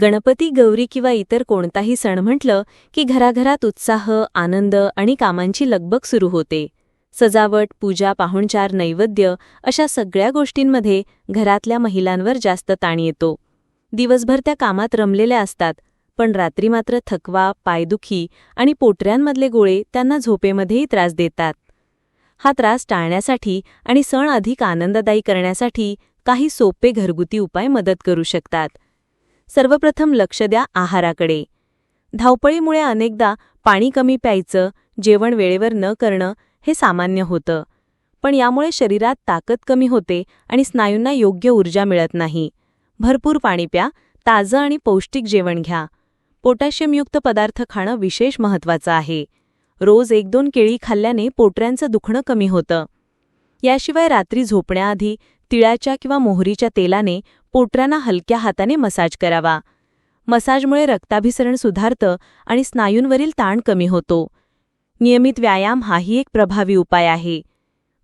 गणपती गौरी किंवा इतर कोणताही सण म्हटलं की घराघरात उत्साह आनंद आणि कामांची लगबग सुरू होते. सजावट पूजा पाहुणचार नैवेद्य अशा सगळ्या गोष्टींमध्ये घरातल्या महिलांवर जास्त ताण येतो. दिवसभर त्या कामात रमलेल्या असतात पण रात्री मात्र थकवा पायदुखी आणि पोटऱ्यांमधले गोळे त्यांना झोपेमध्येही त्रास देतात. हा त्रास टाळण्यासाठी आणि सण अधिक आनंददायी करण्यासाठी काही सोपे घरगुती उपाय मदत करू शकतात. सर्वप्रथम लक्ष द्या आहाराकडे. धावपळीमुळे अनेकदा पाणी कमी प्यायचं जेवण वेळेवर न करणं हे सामान्य होतं. पण यामुळे शरीरात ताकद कमी होते आणि स्नायूंना योग्य ऊर्जा मिळत नाही. भरपूर पाणी प्या ताजं आणि पौष्टिक जेवण घ्या. पोटॅशियमयुक्त पदार्थ खाणं विशेष महत्त्वाचं आहे. रोज एक दोन केळी खाल्ल्याने पोटऱ्यांचं दुखणं कमी होतं. याशिवाय रात्री झोपण्याआधी तिळाच्या किंवा मोहरीच्या तेलाने पोटऱ्यांना हलक्या हाताने मसाज करावा. मसाजमुळे रक्ताभिसरण सुधारतं आणि स्नायूंवरील ताण कमी होतो. नियमित व्यायाम हाही एक प्रभावी उपाय आहे.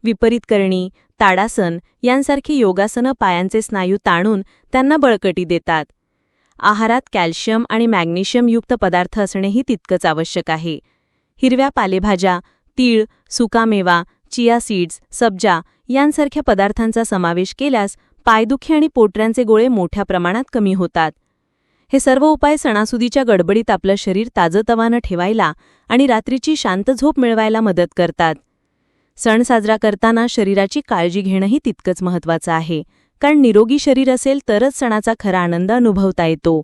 विपरीत करणी ताडासन यांसारखी योगासनं पायांचे स्नायू ताणून त्यांना बळकटी देतात. आहारात कॅल्शियम आणि मॅग्नेशियमयुक्त पदार्थ असणेही तितकंच आवश्यक आहे. हिरव्या पालेभाज्या तीळ सुकामेवा चिया सीड्स सब्जा यांसारख्या पदार्थांचा समावेश केल्यास पायदुखी आणि पोटऱ्यांचे गोळे मोठ्या प्रमाणात कमी होतात. हे सर्व उपाय सणासुदीच्या गडबडीत आपलं शरीर ताजतवानं ठेवायला आणि रात्रीची शांत झोप मिळवायला मदत करतात. सण साजरा करताना शरीराची काळजी घेणंही तितकंच महत्त्वाचं आहे. कारण निरोगी शरीर असेल तरच सणाचा खरा आनंद अनुभवता येतो.